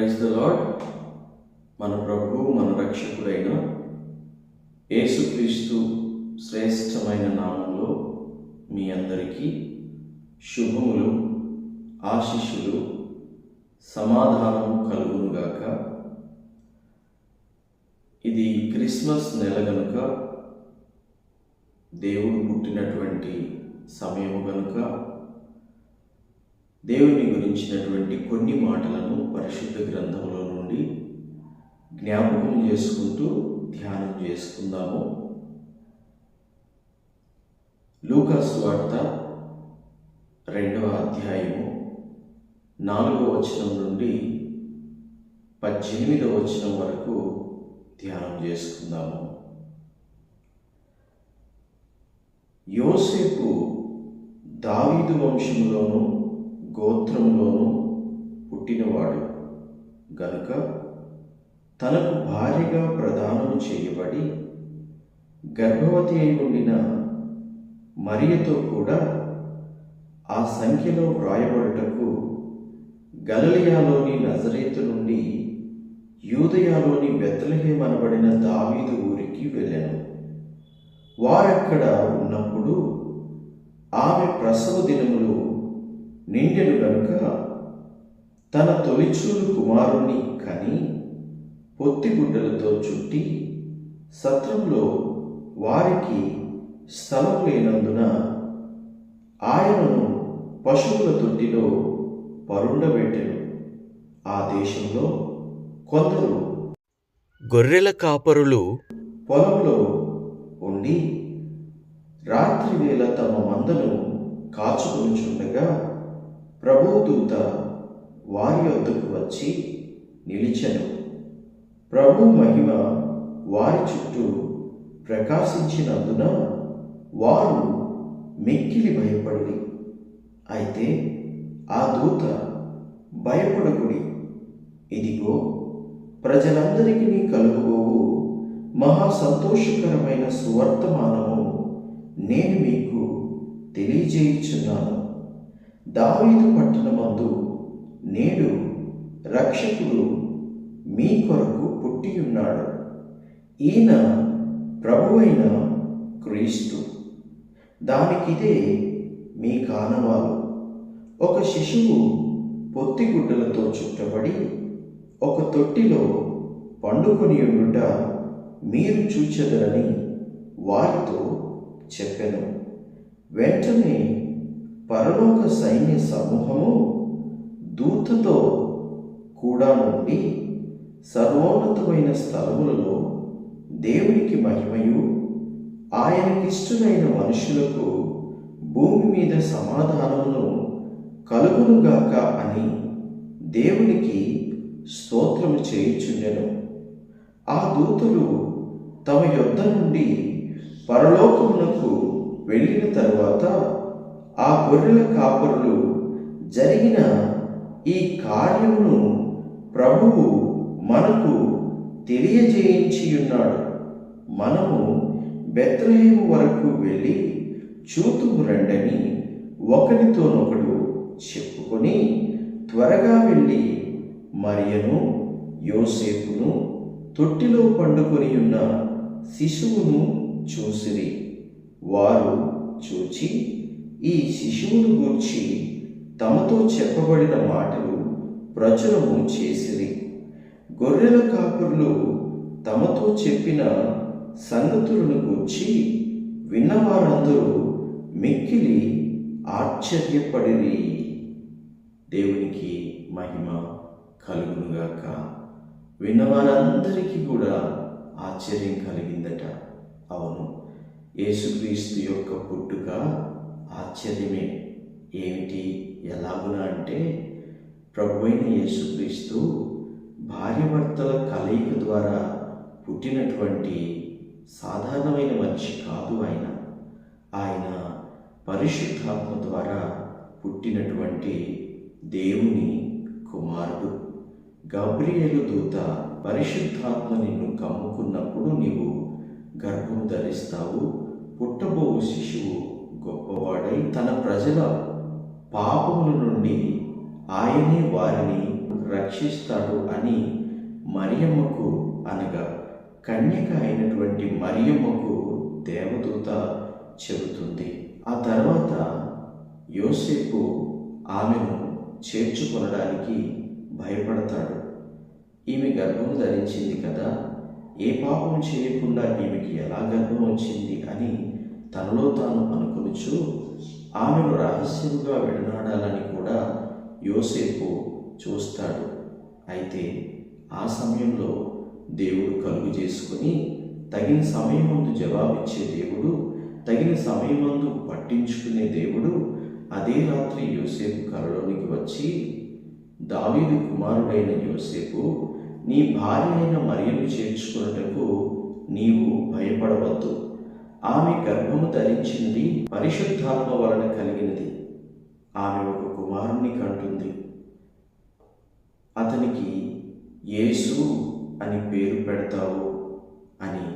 Praise the lord మన ప్రభువు మన రక్షకుడైన యేసుక్రీస్తు శ్రేష్టమైన నామంలో మీ అందరికీ శుభములు ఆశిష్యులు సమాధానం కలుగునుగాక ఇది క్రిస్మస్ నెల గనుక దేవుడు పుట్టినటువంటి సమయము గనుక దేవుని గురించినటువంటి కొన్ని మాటలను పరిశుద్ధ గ్రంథంలో నుండి జ్ఞాపకం చేసుకుంటూ ధ్యానం చేసుకుందాము. లూకాస్ వార్త రెండవ అధ్యాయము నాలుగవ వచనం నుండి పద్దెనిమిదవ వచనం వరకు ధ్యానం చేసుకుందాము. యోసేపు దావీదు వంశంలోనూ గోత్రంలోనూ పుట్టినవాడు. గనుక తనకు భార్యగా ప్రదానం చేయబడి గర్భవతి అయి ఉండిన మరియతో కూడా ఆ సంఖ్యలో వ్రాయబడుటకు గలలియాలోని నజరేతు నుండి యూదయాలోని బెత్తలహేమనబడిన దావీదు ఊరికి వెళ్ళాను. వారక్కడ ఉన్నప్పుడు ఆమె ప్రసవ దినములు నిండెను గనుక తన తొలిచూలు కుమారుణ్ణి కని పొత్తిగుడ్డలతో చుట్టి సత్రంలో వారికి స్థలం లేనందున ఆయనను పశువుల తొట్టిలో పరుండబెట్టెను. ఆ దేశంలో కొందరు గొర్రెల కాపరులు పొలంలో ఉండి రాత్రి వేళ తమ మందను కాచుకొనుచుండగా ప్రభుదూత వారి వద్దకు వచ్చి నిలిచెను. ప్రభు మహిమ వారి చుట్టూ ప్రకాశించినందున వారు మిక్కిలి భయపడి అయితే ఆ దూత భయపడకుడి. ఇదిగో ప్రజలందరికీ కలుగుబోవు. మహా సంతోషకరమైన సువర్తమానము నేను మీకు తెలియజేయుచున్నాను. దావీదు పట్టణమందు నేడు రక్షకుడు మీ కొరకు పుట్టి ఉన్నాడు. ఈయన ప్రభువైన క్రీస్తు. దానికిదే మీ కానవాలు. ఒక శిశువు పొత్తిగుడ్డలతో చుట్టబడి ఒక తొట్టిలో పండుకొని ఉండుట మీరు చూచెదరని వారితో చెప్పెను. వెంటనే పరలోక సైన్య సమూహము దూతతో కూడా నుండి సర్వోన్నతమైన స్థలములలో దేవునికి మహిమయు ఆయనకిష్టమైన మనుషులకు భూమి మీద సమాధానమును కలుగునుగాక అని దేవునికి స్తోత్రము చేయుచుండెను. ఆ దూతలు తమ యొద్ద నుండి పరలోకమునకు వెళ్ళిన తరువాత ఆ గొర్రెల కాపరులు జరిగిన ఈ కార్యమును ప్రభువు మనకు తెలియజేయించి ఉన్నాడు మనము బెత్లహేము వరకు వెళ్ళి చూతుము రండని ఒకరితోనొకడు చెప్పుకొని త్వరగా వెళ్ళి మరియను యోసేపును తొట్టిలో పండుకొని ఉన్న శిశువును చూసిరి. వారు చూచి ఈ శిశువును గూర్చి తమతో చెప్పబడిన మాటలు ప్రచురము చేసిరి. గొర్రెల కాపురులు తమతో చెప్పిన సంగతులను గూర్చి విన్నవారందరూ మిక్కిలి ఆశ్చర్యపడిరి. దేవునికి మహిమ కలుగునుగాక. విన్నవారందరికీ కూడా ఆశ్చర్యం కలిగిందట. అవును యేసుక్రీస్తు యొక్క పుట్టుక ఆశ్చర్యమే. ఏమిటి? ఎలాగునా అంటే ప్రభు అయిన యేసుక్రీస్తు భార్యభర్తల కలయిక ద్వారా పుట్టినటువంటి సాధారణమైన మనిషి కాదు ఆయన. ఆయన పరిశుద్ధాత్మ ద్వారా పుట్టినటువంటి దేవుని కుమారుడు. గబ్రియేలు దూత పరిశుద్ధాత్మ నిన్ను కమ్ముకున్నప్పుడు నీవు గర్భం ధరిస్తావు పుట్టబోవు శిశువు గొప్పవాడై తన ప్రజల పాపముల నుండి ఆయనే వారిని రక్షిస్తాడు అని మరియమ్మకు అనగా కన్యక అయినటువంటి మరియమ్మకు దేవదూత చెబుతుంది. ఆ తర్వాత యోసేపు ఆమెను చేర్చుకొనడానికి భయపడతాడు. ఈమె గర్భం ధరించింది కదా ఏ పాపం చేయకుండా ఈమెకి ఎలా గర్భం వచ్చింది? అని తనలో తాను అనుకునిచు ఆమెను రహస్యంగా విడనాడాలని కూడా యోసేపు చూస్తాడు. అయితే ఆ సమయంలో దేవుడు కలుగు చేసుకుని తగిన సమయమందు జవాబిచ్చే దేవుడు తగిన సమయమందు పట్టించుకునే దేవుడు అదే రాత్రి యోసేపు కలలోనికి వచ్చి దావీదు కుమారుడైన యోసేపు నీ భార్య అయిన మరియను చేర్చుకున్నటకు నీవు భయపడవద్దు. ఆమె గర్భము ధరించింది పరిశుద్ధాత్మ వలన కలిగినది. ఆమె ఒక కుమారుణ్ణి కంటుంది. అతనికి యేసు అని పేరు పెడతావు అని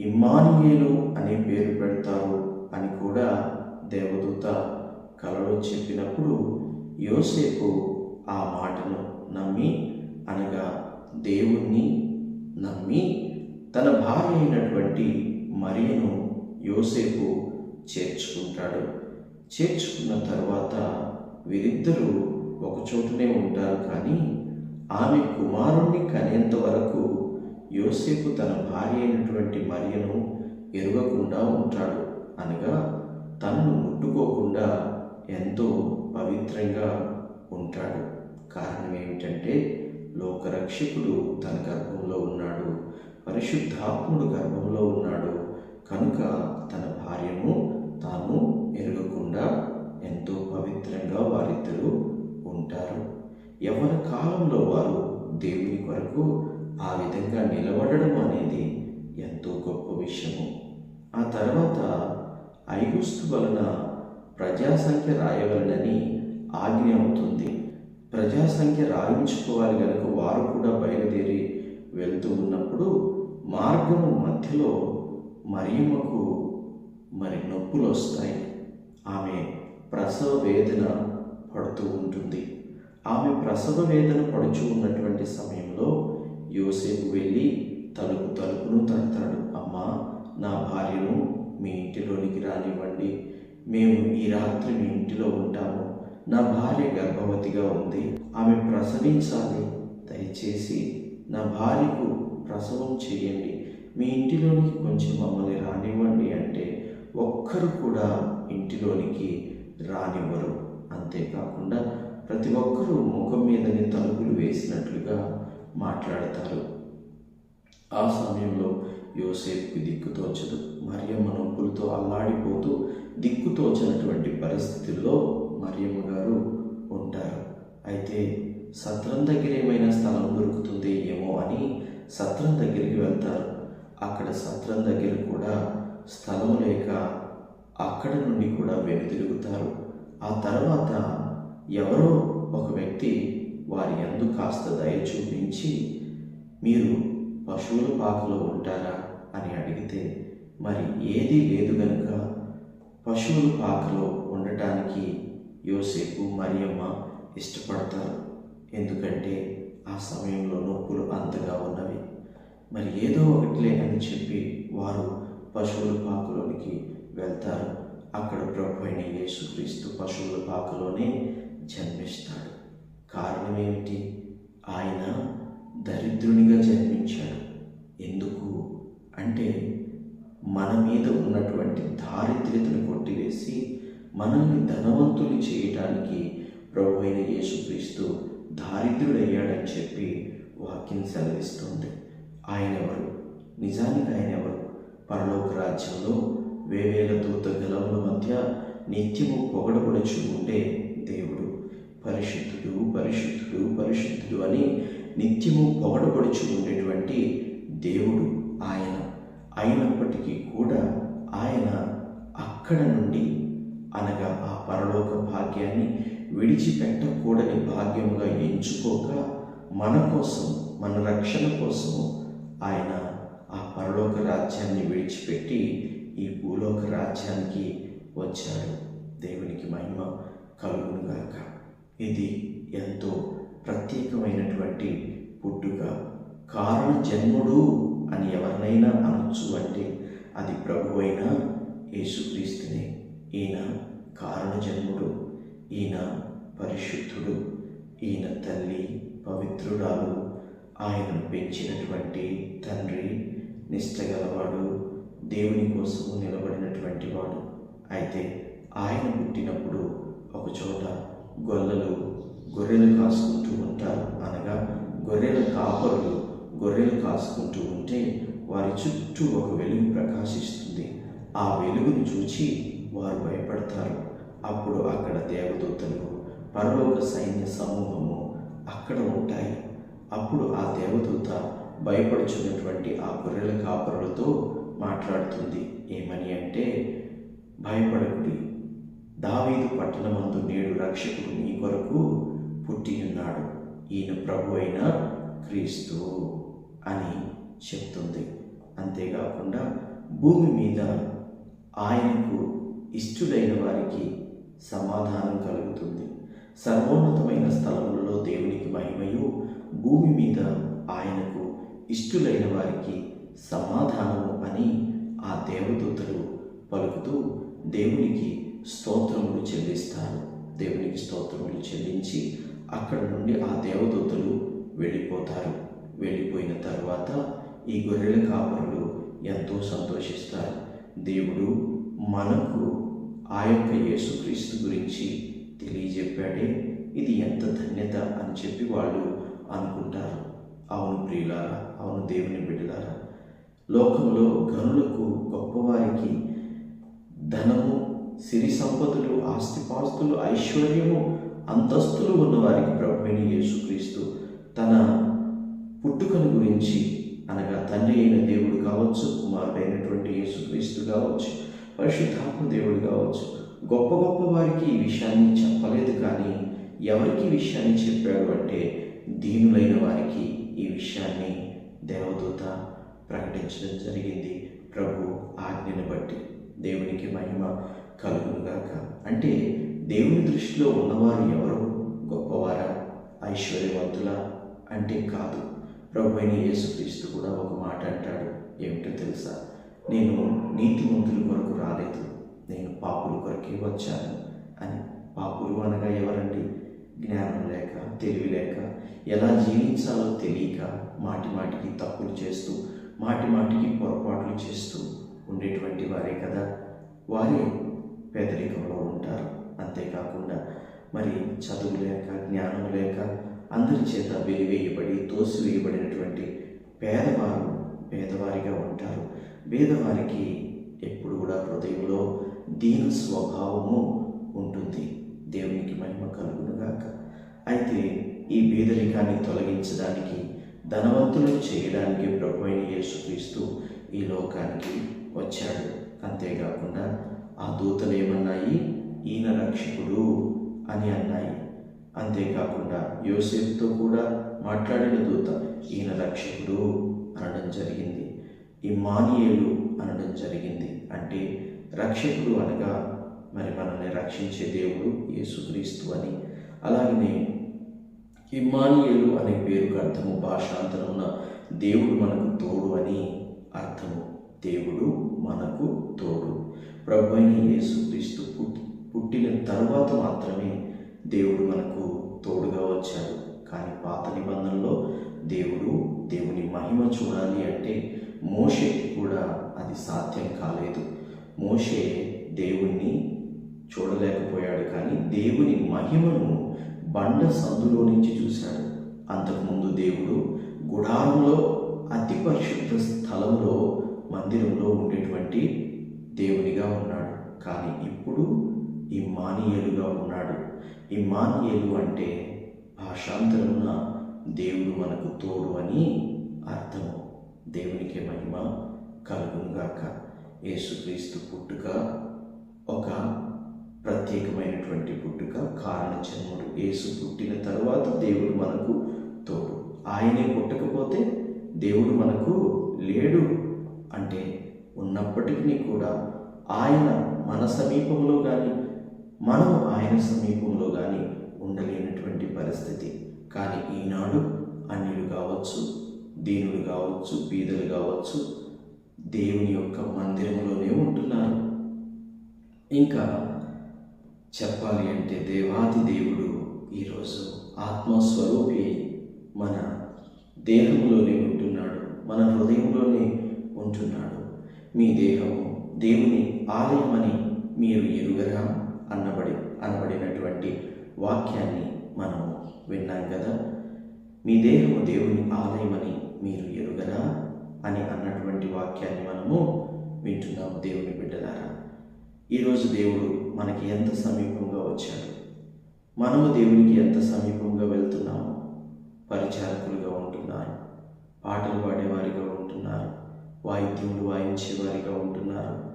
ఇమ్మానియేలు అనే పేరు పెడతారు అని కూడా దేవదూత కలలో చెప్పినప్పుడు యోసేపు ఆ మాటను నమ్మి అనగా దేవుణ్ణి నమ్మి తన భార్య అయినటువంటి మరియను యోసేపు చేర్చుకుంటాడు. చేర్చుకున్న తర్వాత వీరిద్దరూ ఒక చోటనే ఉంటారు కానీ ఆమె కుమారుణ్ణి కనేంత వరకు యోసేపు తన భార్య అయినటువంటి మరియను ఎరగకుండా ఉంటాడు. అనగా తనను ముట్టుకోకుండా ఎంతో పవిత్రంగా ఉంటాడు. కారణం ఏమిటంటే లోకరక్షకుడు తన గర్భంలో ఉన్నాడు పరిశుద్ధాత్ముడు గర్భంలో ఉన్నాడు. కనుక తన భార్యను తాను ఎరగకుండా ఎంతో పవిత్రంగా వారిద్దరూ ఉంటారు. ఎవరి కాలంలో వారు దేవుని కొరకు ఆ విధంగా నిలబడడం అనేది ఎంతో గొప్ప విషయము. ఆ తర్వాత ఐగుస్తు వలన ప్రజాసంఖ్య రాయవలనని ఆజ్ఞ అవుతుంది. ప్రజాసంఖ్య రాయించుకోవాలి కనుక వారు కూడా బయలుదేరి వెళ్తూ ఉన్నప్పుడు మార్గము మధ్యలో మరియమ్మకు మరి నొప్పులు వస్తాయి. ఆమె ప్రసవ వేదన పడుతూ ఉంటుంది. ఆమె ప్రసవ వేదన పడుచు ఉన్నటువంటి సమయంలో యోసేపు వెళ్ళి తలుపు తలుపును తడతాడు. అమ్మా నా భార్యను మీ ఇంటిలోనికి రానివ్వండి. మేము ఈ రాత్రి మీ ఇంటిలో ఉంటాము. నా భార్య గర్భవతిగా ఉంది. ఆమె ప్రసవించాలి. దయచేసి నా భార్యకు ప్రసవం చేయండి. మీ ఇంటిలోనికి కొంచెం మమ్మల్ని రానివ్వండి అంటే ఒక్కరు కూడా ఇంటిలోనికి రానివ్వరు. అంతేకాకుండా ప్రతి ఒక్కరూ ముఖం మీదని తలుపులు వేసినట్లుగా మాట్లాడతారు. ఆ సమయంలో యోసేపుకి దిక్కు తోచదు. మరియమ్మ నొప్పులతో అల్లాడిపోతూ దిక్కు తోచనటువంటి పరిస్థితుల్లో మరియమ్మ గారు ఉంటారు. అయితే సత్రం దగ్గర ఏమైనా స్థలం దొరుకుతుంది ఏమో అని సత్రం దగ్గరికి వెళ్తారు. అక్కడ సత్రం దగ్గర కూడా స్థలం లేక అక్కడ నుండి కూడా వెనుతిరుగుతారు ఆ తర్వాత ఎవరో ఒక వ్యక్తి వారి ఎందు కాస్త దయ చూపించి మీరు పశువుల పాకలో ఉంటారా? అని అడిగితే మరి ఏదీ లేదు గనుక పశువుల పాకలో ఉండటానికి యోసేపు మరియమ్మ ఇష్టపడతారు. ఎందుకంటే ఆ సమయంలో నొప్పులు అంతగా ఉన్నవి. మరి ఏదో ఒకటిలే అని చెప్పి వారు పశువుల పాకలోనికి వెళ్తారు. అక్కడ ప్రభు అయిన యేసుక్రీస్తు పశువుల పాకలోనే జన్మిస్తాడు. కారణం ఏమిటి ఆయన దరిద్రునిగా జన్మించాడు. ఎందుకు? అంటే మన మీద ఉన్నటువంటి దారిద్ర్యతను కొట్టివేసి మనల్ని ధనవంతులు చేయటానికి ప్రభు అయిన యేసుక్రీస్తు దారిద్రుడయ్యాడని చెప్పి వాక్యం సెలవిస్తుంది. ఆయన ఎవరు నిజానికి ఆయన ఎవరు పరలోక రాజ్యంలో వేవేల దూత గలముల మధ్య నిత్యము పొగడబడుచు ఉండే దేవుడు. పరిశుద్ధుడు పరిశుద్ధుడు పరిశుద్ధుడు అని నిత్యము పొగడబడుచు ఉండేటువంటి దేవుడు ఆయన. అయినప్పటికీ కూడా ఆయన అక్కడ నుండి అనగా ఆ పరలోక భాగ్యాన్ని విడిచిపెట్టకూడని భాగ్యముగా ఎంచుకోక మన కోసం మన రక్షణ కోసము ఆయన ఆ పరలోక రాజ్యాన్ని విడిచిపెట్టి ఈ భూలోక రాజ్యానికి వచ్చాడు. దేవునికి మహిమ కలుగునుగాక ఇది ఎంతో ప్రత్యేకమైనటువంటి పుట్టుక. కారణ జన్ముడు అని ఎవరినైనా అనొచ్చు అంటే అది ప్రభు అయిన యేసుక్రీస్తునే. ఈయన కారణ జన్ముడు ఈయన పరిశుద్ధుడు ఈయన తల్లి పవిత్రురాలు ఆయనను పెంచినటువంటి తండ్రి నిష్టగలవాడు దేవుని కోసం నిలబడినటువంటి వాడు. అయితే ఆయన పుట్టినప్పుడు ఒకచోట గొల్లలు గొర్రెలు కాసుకుంటూ ఉంటారు అనగా గొర్రెల కాపరులు గొర్రెలు కాసుకుంటూ ఉంటే వారి చుట్టూ ఒక వెలుగు ప్రకాశిస్తుంది. ఆ వెలుగును చూచి వారు భయపడతారు. అప్పుడు అక్కడ దేవదూతలు పరలోక సైన్య సమూహము అక్కడ ఉంటాయి. అప్పుడు ఆ దేవదూత భయపడుచున్నటువంటి ఆ గొర్రెల కాపరులతో మాట్లాడుతుంది. ఏమని అంటే భయపడకుడి. దావీదు పట్టణమందు నేడు రక్షకుడు నీ కొరకు పుట్టియున్నాడు ఈయన ప్రభు అయిన క్రీస్తు అని చెప్తుంది. అంతేకాకుండా భూమి మీద ఆయనకు ఇష్టులైన వారికి సమాధానం కలుగుతుంది. సర్వోన్నతమైన స్థలములలో దేవునికి మహిమయు భూమి మీద ఆయనకు ఇష్టులైన వారికి సమాధానము అని ఆ దేవదూతలు పలుకుతూ దేవునికి స్తోత్రములు చెల్లిస్తారు. దేవునికి స్తోత్రములు చెల్లించి అక్కడ నుండి ఆ దేవదూతలు వెళ్ళిపోతారు. వెళ్ళిపోయిన తర్వాత ఈ గొర్రెల కాపరులు ఎంతో సంతోషిస్తారు. దేవుడు మనకు ఆ యొక్క యేసుక్రీస్తు గురించి తెలియజెప్పాడే ఇది ఎంత ధన్యత అని చెప్పి వాళ్ళు అనుకుంటారు. అవును ప్రియులారా అవును దేవుని బిడ్డలారా లోకంలో గనులకు గొప్పవారికి ధనము సిరి సంపదలు ఆస్తిపాస్తులు ఐశ్వర్యము అంతస్తులు ఉన్నవారికి ప్రభువైన యేసుక్రీస్తు తన పుట్టుకను గురించి అనగా తండ్రి అయిన దేవుడు కావచ్చు కుమారుడైనటువంటి యేసుక్రీస్తు కావచ్చు పరిశుద్ధాత్మ దేవుడు కావచ్చు గొప్ప గొప్ప వారికి ఈ విషయాన్ని చెప్పలేదు కానీ ఎవరికి విషయాన్ని చెప్పాడు అంటే దీనులైన వారికి ఈ విషయాన్ని దేవదూత ప్రకటించడం జరిగింది. ప్రభు ఆజ్ఞను బట్టి దేవునికి మహిమ కలుగునుగాక అంటే దేవుని దృష్టిలో ఉన్నవారు ఎవరు? గొప్పవారా? ఐశ్వర్యవంతులా? అంటే కాదు. ప్రభు అయిన యేసుక్రీస్తు కూడా ఒక మాట అంటాడు. ఏమిటో తెలుసా? నేను నీతిమంతుల కొరకు రాలేదు. నేను పాపుల కొరకే వచ్చాను అని. పాపులు అనగా ఎవరండి? జ్ఞానం లేక తెలివి లేక ఎలా జీవించాలో తెలియక మాటి మాటికి తప్పులు చేస్తూ మాటి మాటికి పొరపాట్లు చేస్తూ ఉండేటువంటి వారే కదా. వారే పేదరికంలో ఉంటారు. అంతేకాకుండా మరి చదువు లేక జ్ఞానం లేక అందరి చేత వెలివేయబడి తోసివేయబడినటువంటి పేదవారు పేదవారిగా ఉంటారు. పేదవారికి ఎప్పుడు కూడా హృదయంలో దీన స్వభావము ఉంటుంది. దేవునికి మహిమ కలుగునుగాక. అయితే ఈ పేదరికాన్ని తొలగించడానికి ధనవంతులను చేయడానికి ప్రభు అయిన యేసుక్రీస్తు ఈ లోకానికి వచ్చాడు. అంతేకాకుండా ఆ దూతలు ఏమన్నాయి? ఈయన రక్షకుడు అని అన్నాయి. అంతేకాకుండా యోసేపుతో కూడా మాట్లాడిన దూత ఈయన రక్షకుడు అనడం జరిగింది. ఇమానియేలు అనడం జరిగింది. అంటే రక్షకుడు అనగా మరి మనల్ని రక్షించే దేవుడు యేసుక్రీస్తు అని. అలాగనే ఇమానియేలు అనే పేరుకు అర్థము భాషాంతరమున దేవుడు మనకు తోడు అని అర్థము. దేవుడు మనకు తోడు. ప్రభు అయిన యేసుక్రీస్తు పుట్టి పుట్టిన తర్వాత మాత్రమే దేవుడు మనకు తోడుగా వచ్చాడు. కానీ పాత నిబంధనలో దేవుడు దేవుని మహిమ చూడాలి అంటే మోషేకి కూడా అది సాధ్యం కాలేదు. మోషే దేవుని చూడలేకపోయాడు కానీ దేవుని మహిమను బండ సందులో నుంచి చూశాడు. అంతకుముందు దేవుడు గుడారంలో అతి పరిశుద్ధ స్థలంలో మందిరంలో ఉండేటువంటి దేవునిగా ఉన్నాడు. కానీ ఇప్పుడు ఈ ఉన్నాడు. ఇమానియలు అంటే భాషాంతరమున దేవుడు మనకు తోడు అని అర్థము. దేవునికి మహిమ కలుగుంగాక యేసుక్రీస్తు పుట్టుక ఒక ప్రత్యేకమైనటువంటి పుట్టుక కారణ జన్ముడు యేసు పుట్టిన తరువాత దేవుడు మనకు తోడు. ఆయనే పుట్టకపోతే దేవుడు మనకు లేడు అంటే ఉన్నప్పటికీ కూడా ఆయన మన సమీపంలో కానీ మనం ఆయన సమీపంలో కానీ ఉండలేనటువంటి పరిస్థితి. కానీ ఈనాడు అన్యులు కావచ్చు దీనులు కావచ్చు బీదలు కావచ్చు దేవుని యొక్క మందిరంలోనే ఉంటున్నారు. ఇంకా చెప్పాలి అంటే దేవాది దేవుడు ఈరోజు ఆత్మస్వరూపి మన దేహంలోనే ఉంటున్నాడు మన హృదయంలోనే ఉంటున్నాడు. మీ దేహము దేవుని ఆలయమని మీరు ఎరుగరా? అన్నబడి అనబడినటువంటి వాక్యాన్ని మనము విన్నాం కదా. మీ దేహము దేవుని ఆలయమని మీరు ఎరుగరా? అని అన్నటువంటి వాక్యాన్ని మనము వింటున్నాము దేవుని బిడ్డలారా. ఈరోజు దేవుడు మనకి ఎంత సమీపంగా వచ్చాడు? మనము దేవునికి ఎంత సమీపంగా వెళ్తున్నాము? పరిచారకులుగా ఉంటున్నారు. పాటలు పాడేవారిగా ఉంటున్నారు. వాయిద్యములు వాయించేవారిగా ఉంటున్నారు.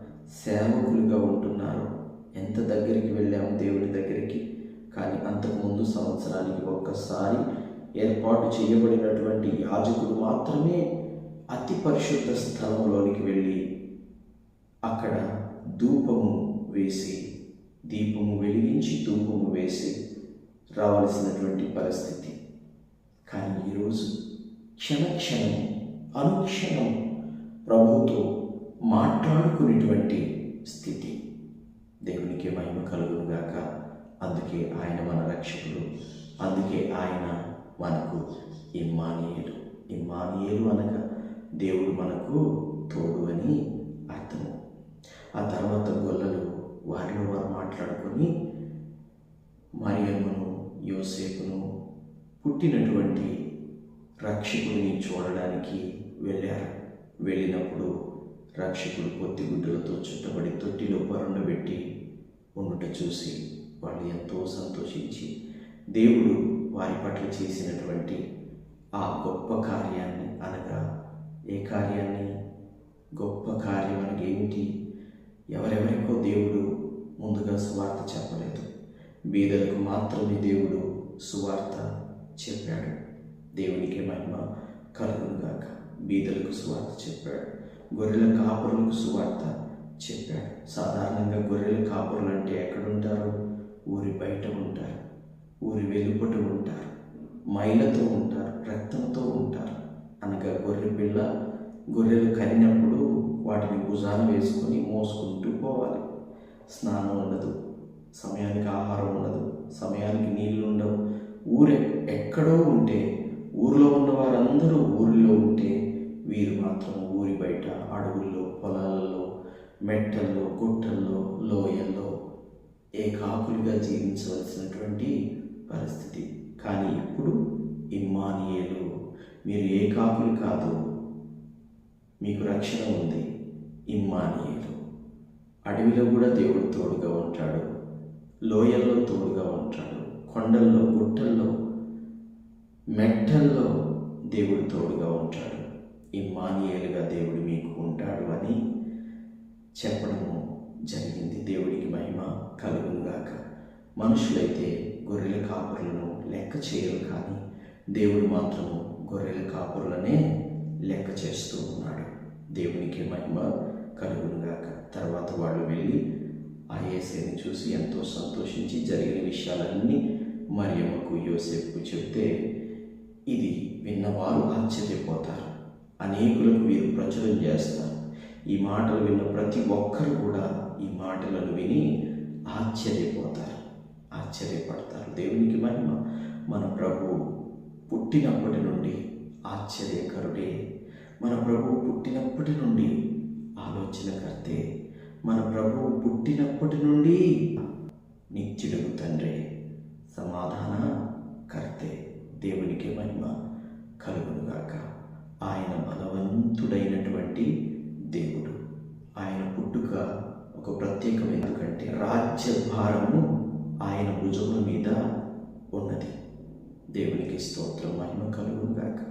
సేవకులుగా ఉంటున్నారు. ఎంత దగ్గరికి వెళ్ళాము దేవుడి దగ్గరికి? కానీ అంతకుముందు సంవత్సరానికి ఒక్కసారి ఏర్పాటు చేయబడినటువంటి యాజకుడు మాత్రమే అతి పరిశుద్ధ స్థలంలోనికి వెళ్ళి అక్కడ ధూపము వేసి దీపము వెలిగించి ధూపము వేసి రావాల్సినటువంటి పరిస్థితి. కానీ ఈరోజు క్షణక్షణం అనుక్షణం ప్రభుతో మాట్లాడుకునేటువంటి స్థితి. దేవునికి మహిమ కలుగునుగాక అందుకే ఆయన మన రక్షకుడు. అందుకే ఆయన మనకు ఇమ్మానియేలు. ఇమ్మానియేలు అనగా దేవుడు మనకు తోడు అని అర్థము. ఆ తర్వాత గొల్లలు వారిలో వారు మాట్లాడుకొని మరియమ్మను యోసేపును పుట్టినటువంటి రక్షకుడిని చూడడానికి వెళ్ళారు. వెళ్ళినప్పుడు రక్షకుడు పొత్తిగుడ్డలతో చుట్టబడి తొట్టిలో పరుండబెట్టి ఉండుట చూసి వాళ్ళు ఎంతో సంతోషించి దేవుడు వారి పట్ల చేసినటువంటి ఆ గొప్ప కార్యాన్ని అనగా ఏ కార్యాన్ని? గొప్ప కార్యం అనగా ఏమిటి? ఎవరెవరికో దేవుడు ముందుగా సువార్త చెప్పలేదు. బీదలకు మాత్రమే దేవుడు సువార్త చెప్పాడు. దేవునికి మహిమ కలుగునుగాక బీదలకు సువార్త చెప్పాడు. గొర్రెల కాపురులకు సువార్త చెప్పాడు. సాధారణంగా గొర్రెల కాపురులు అంటే ఎక్కడుంటారు? ఊరి బయట ఉంటారు. ఊరి వెలుపట ఉంటారు. మైలతో ఉంటారు. రక్తంతో ఉంటారు. అనగా గొర్రె పిల్ల గొర్రెలు కరినప్పుడు వాటిని భుజాన వేసుకొని మోసుకుంటూ పోవాలి. స్నానం ఉండదు సమయానికి ఆహారం ఉండదు సమయానికి నీళ్ళు ఉండవు. ఊరు ఎక్కడో ఉంటే ఊరిలో ఉన్న వారందరూ ఊరిలో ఉంటే వీరు మాత్రం ఊరి బయట అడవుల్లో పొలాలలో మెట్టల్లో గుట్టల్లో లోయల్లో ఏకాకులుగా జీవించవలసినటువంటి పరిస్థితి. కానీ ఇప్పుడు ఇమ్మానియేలు మీరు ఏకాకులు కాదు మీకు రక్షణ ఉంది. ఇమ్మానియేలు. అడవిలో కూడా దేవుడు తోడుగా ఉంటాడు. లోయల్లో తోడుగా ఉంటాడు. కొండల్లో గుట్టల్లో మెట్టల్లో దేవుడు తోడుగా ఉంటాడు. ఇమ్మానియలుగా దేవుడు మీకు ఉంటాడు అని చెప్పడము జరిగింది. దేవుడికి మహిమ కలుగునుగాక మనుషులైతే గొర్రెల కాపురులను లెక్క చేయరు కానీ దేవుడు మాత్రము గొర్రెల కాపురులనే లెక్క చేస్తూ ఉన్నాడు. దేవునికి మహిమ కలుగునుగాక తర్వాత వాళ్ళు వెళ్ళి ఆ ఏసేని చూసి ఎంతో సంతోషించి జరిగిన విషయాలన్నీ మరియమ్మకు యోసేపు చెప్తే ఇది విన్నవారు ఆశ్చర్యపోతారు. అనేకులకు వీరు ప్రచురం చేస్తారు. ఈ మాటలు విన్న ప్రతి ఒక్కరు కూడా ఈ మాటలను విని ఆశ్చర్యపోతారు. ఆశ్చర్యపడతారు. దేవునికి మహిమ. మన ప్రభు పుట్టినప్పటి నుండి ఆశ్చర్యకరుడే. మన ప్రభువు పుట్టినప్పటి నుండి ఆలోచనకర్తే. మన ప్రభువు పుట్టినప్పటి నుండి నిత్యుడు తండ్రి. సమాధాన కర్తే. దేవునికి మహిమ కలుగునుగాక. ఆయన బలవంతుడైనటువంటి దేవుడు. ఆయన పుట్టుక ఒక ప్రత్యేకం ఎందుకంటే రాజ్య భారము ఆయన భుజముల మీద ఉన్నది. దేవునికి స్తోత్రం మహిమ కలుగునుగాక.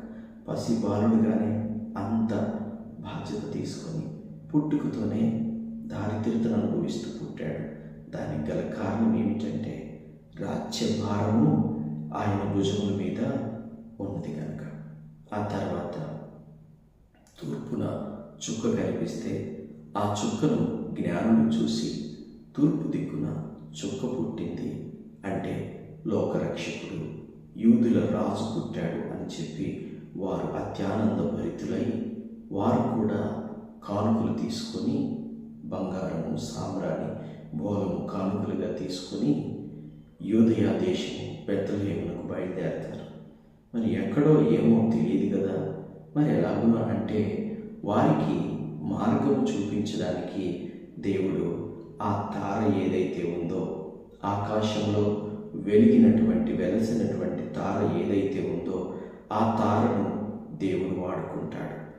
పసి బాలుడుగానే అంత బాధ్యత తీసుకొని పుట్టుకతోనే దారిద్రతను అనుభవిస్తూ పుట్టాడు. దానికి గల కారణం ఏమిటంటే రాజ్య భారము ఆయన భుజముల మీద ఉన్నది కనుక ఆ తర్వాత తూర్పున చుక్క కనిపిస్తే ఆ చుక్కను జ్ఞానులు చూసి తూర్పు దిక్కున చుక్క పుట్టింది అంటే లోకరక్షకుడు యూదుల రాజు పుట్టాడు అని చెప్పి వారు అత్యానంద భరితులై వారు కూడా కానుకలు తీసుకొని బంగారము సామ్రాణి బోలము కానుకలుగా తీసుకొని యూదయ దేశం బెత్తలహేమునకు బయలుదేరతారు. మరి ఎక్కడో ఏమో తెలియదు కదా. మరి ఎలాగో అంటే వారికి మార్గం చూపించడానికి దేవుడు ఆ తార ఏదైతే ఉందో ఆకాశంలో వెలిగినటువంటి వెలసినటువంటి తార ఏదైతే ఉందో ఆ తారను దేవుడు వాడుకుంటాడు.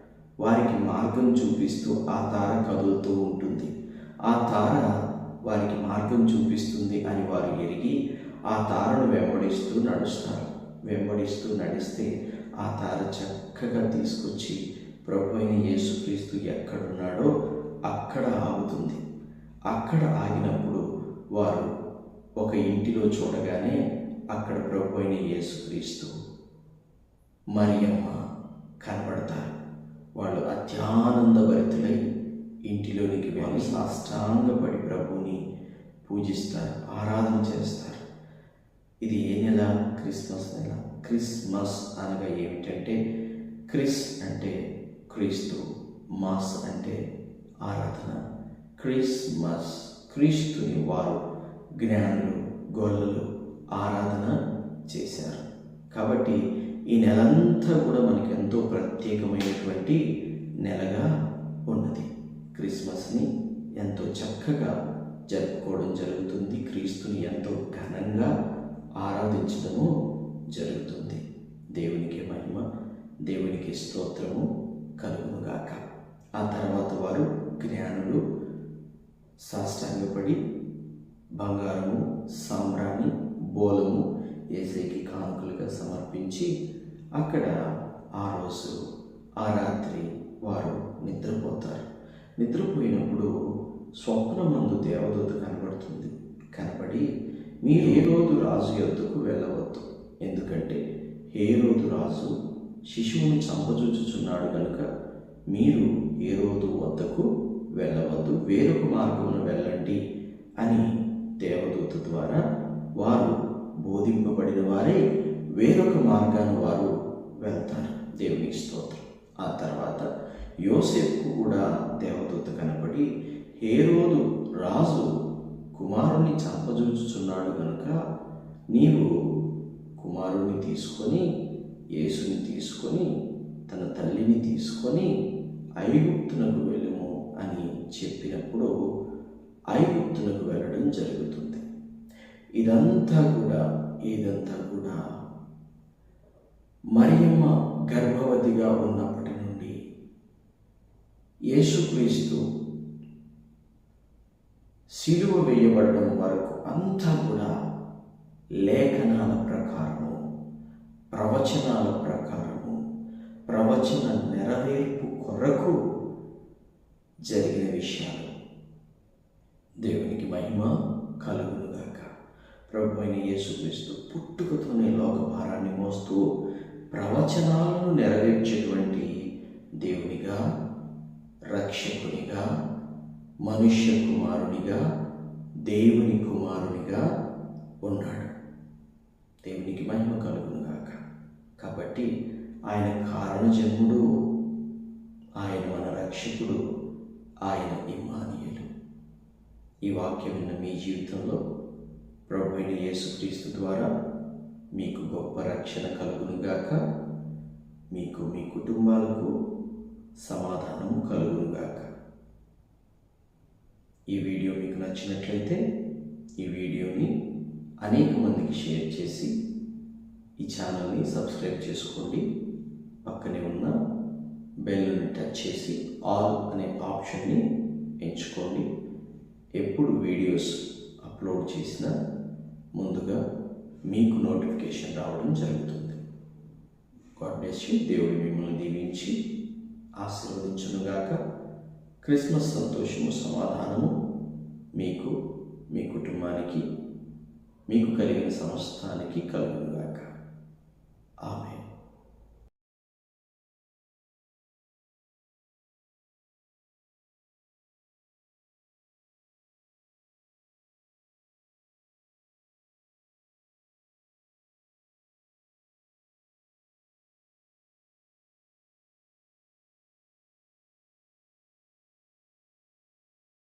వారికి మార్గం చూపిస్తూ ఆ తార కదులుతూ ఉంటుంది. ఆ తార వారికి మార్గం చూపిస్తుంది అని వారు ఎరిగి ఆ తారను వెంబడిస్తూ నడుస్తారు. వెంబడిస్తూ నడిస్తే ఆ తార చక్కగా తీసుకొచ్చి ప్రభు అయిన యేసుక్రీస్తు ఎక్కడున్నాడో అక్కడ ఆగుతుంది. అక్కడ ఆగినప్పుడు వారు ఒక ఇంటిలో చూడగానే అక్కడ ప్రభు అయిన యేసుక్రీస్తు మరియమ్మ కనబడతారు. వాళ్ళు అత్యానందభరితులై ఇంటిలోనికి వాళ్ళు సాష్టాంగపడి ప్రభుని పూజిస్తారు ఆరాధన చేస్తారు. ఇది ఏ నెల? క్రిస్మస్ నెల. క్రిస్మస్ అనగా ఏమిటంటే క్రిస్ అంటే క్రీస్తు మాస్ అంటే ఆరాధన. క్రిస్మస్ క్రీస్తుని వారు జ్ఞానులు గొల్లలు ఆరాధన చేశారు. కాబట్టి ఈ నెలంతా కూడా మనకి ఎంతో ప్రత్యేకమైనటువంటి నెలగా ఉన్నది. క్రిస్మస్ని ఎంతో చక్కగా జరుపుకోవడం జరుగుతుంది. క్రీస్తుని ఎంతో ఘనంగా ఆరాధించడము జరుగుతుంది. దేవునికి మహిమ దేవునికి స్తోత్రము కలుగునుగాక. ఆ తర్వాత వారు జ్ఞానులు సాష్టాంగపడి బంగారము సామ్రాణి బోలము ఏసైకి కానుకలుగా అక్కడ ఆ రోజు ఆ రాత్రి వారు నిద్రపోతారు. నిద్రపోయినప్పుడు స్వప్నమందు దేవదూత కనబడుతుంది. కనబడి మీరు ఏ రోజు రాజు యొద్దకు వెళ్ళవద్దు. ఎందుకంటే ఏ రోజు రాజు శిశువుని చంపజూచుచున్నాడు కనుక మీరు ఏ రోజు వద్దకు వెళ్ళవద్దు. వేరొక మార్గమున వెళ్ళండి అని దేవదూత ద్వారా వారు బోధింపబడిన వారే వేరొక మార్గాన్ని వారు వెళ్తారు దేవునికి స్తోత్రం. ఆ తర్వాత యోసేపుకు కూడా దేవదూత కనపడి హేరోదు రాజు కుమారుణ్ణి చంపజూచుచున్నాడు కనుక నీవు కుమారుణ్ణి తీసుకొని యేసుని తీసుకొని తన తల్లిని తీసుకొని ఐగుప్తునకు వెళ్ళము అని చెప్పినప్పుడు ఐగుప్తునకు వెళ్ళడం జరుగుతుంది. ఇదంతా కూడా ఇదంతా కూడా మరియమ్మ గర్భవతిగా ఉన్నప్పటి నుండి యేసుక్రీస్తు సిలువ వేయబడడం వరకు అంతా కూడా లేఖనాల ప్రకారము ప్రవచనాల ప్రకారము ప్రవచన నెరవేర్పు కొరకు జరిగిన విషయాలు. దేవునికి మహిమ కలుగునుగాక. ప్రభు అయిన యేసుక్రీస్తు పుట్టుకతోనే లోక భారాన్ని మోస్తూ ప్రవచనాలను నెరవేర్చేటువంటి దేవునిగా రక్షకునిగా మనుష్య కుమారునిగా దేవుని కుమారునిగా ఉన్నాడు. దేవునికి మహిమ కలుగునుగాక కాబట్టి ఆయన కారణజన్ముడు ఆయన మన రక్షకుడు ఆయన ఇమానియులు ఈ వాక్యం ఉన్న మీ జీవితంలో ప్రభు అయిన యేసుక్రీస్తు ద్వారా మీకు గొప్ప రక్షణ కలుగునుగాక. మీకు మీ కుటుంబాలకు సమాధానము కలుగునుగాక. ఈ వీడియో మీకు నచ్చినట్లయితే ఈ వీడియోని అనేక మందికి షేర్ చేసి ఈ ఛానల్ని సబ్స్క్రైబ్ చేసుకోండి. పక్కనే ఉన్న బెల్ని టచ్ చేసి ఆల్ అనే ఆప్షన్ని ఎంచుకోండి. ఎప్పుడు వీడియోస్ అప్లోడ్ చేసినా ముందుగా మీకు నోటిఫికేషన్ రావడం జరుగుతుంది. గాడ్ దేవుడి దేవుడు మిమ్మల్ని దీవించి ఆశీర్వదించునుగాక. క్రిస్మస్ సంతోషము సమాధానము మీకు మీ కుటుంబానికి మీకు కలిగిన సమస్తానికి కలుగునుగాక. ఆమె